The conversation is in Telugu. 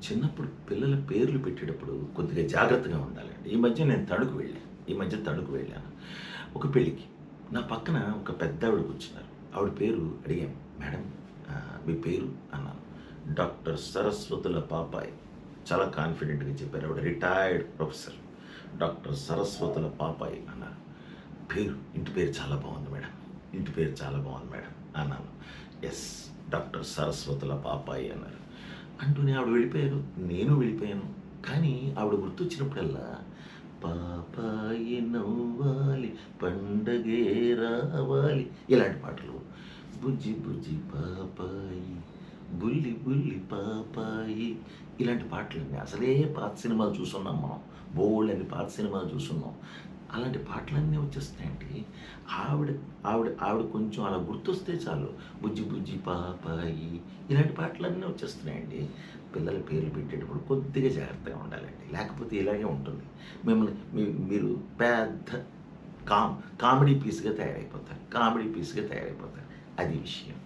చిన్నప్పుడు పిల్లల పేర్లు పెట్టేటప్పుడు కొద్దిగా జాగ్రత్తగా ఉండాలండి. ఈ మధ్య నేను తణుకు వెళ్ళాను. ఈ మధ్య తణుకు వెళ్ళాను. ఒక పెళ్ళికి నా పక్కన ఒక పెద్ద ఆవిడ కూర్చున్నారు. ఆవిడ పేరు అడిగాను. మేడం మీ పేరు? అన్నాను. డాక్టర్ సరస్వతుల పాపాయ్. చాలా కాన్ఫిడెంట్గా చెప్పారు. ఆవిడ retired professor. Doctor Saraswatula Papai అన్నారు. పేరు? ఇంటి పేరు చాలా బాగుంది మేడం. ఇంటి పేరు చాలా బాగుంది మేడం అన్నాను. ఎస్ డాక్టర్ సరస్వతుల పాపాయి అన్నారు. అంటూనే ఆవిడ వెళ్ళిపోయారు. నేను వెళ్ళిపోయాను. కానీ ఆవిడ గుర్తొచ్చినప్పుడల్లా పాపాయి నవ్వాలి పండగే రావాలి ఇలాంటి పాటలు. బుజ్జి బుజ్జి పాపాయి బుల్లి బుల్లి పాపాయి ఇలాంటి పాటలన్నీ అసలే పాత సినిమాలు చూస్తున్నాం మనం. బోల్డ్ అని పాత సినిమాలు చూస్తున్నాం. అలాంటి పాటలన్నీ వచ్చేస్తాయండి ఆవిడ ఆవిడ ఆవిడ కొంచెం అలా గుర్తొస్తే చాలు. బుజ్జి బుజ్జి పాపాయి ఇలాంటి పాటలన్నీ వచ్చేస్తున్నాయండి. పిల్లల పేర్లు పెట్టేటప్పుడు కొద్దిగా జాగ్రత్తగా ఉండాలండి. లేకపోతే ఇలాగే ఉంటుంది. మిమ్మల్ని మీ మీరు పెద్ద కామ్ కామెడీ పీస్గా తయారైపోతారు. కామెడీ పీస్గా తయారైపోతారు. అది విషయం.